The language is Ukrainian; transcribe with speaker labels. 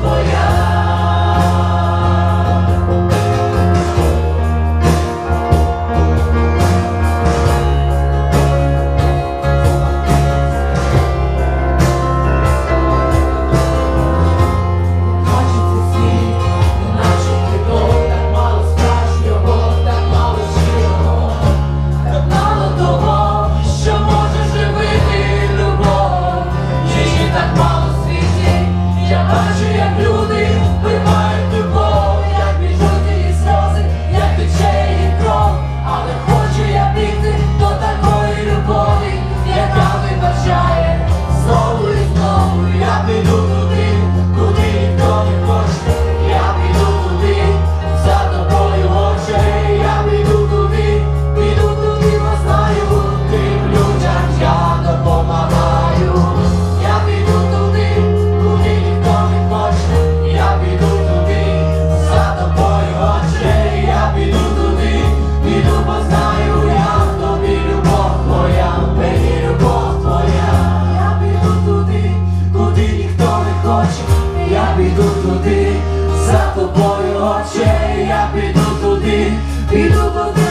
Speaker 1: for очей, я піду туди, піду туди,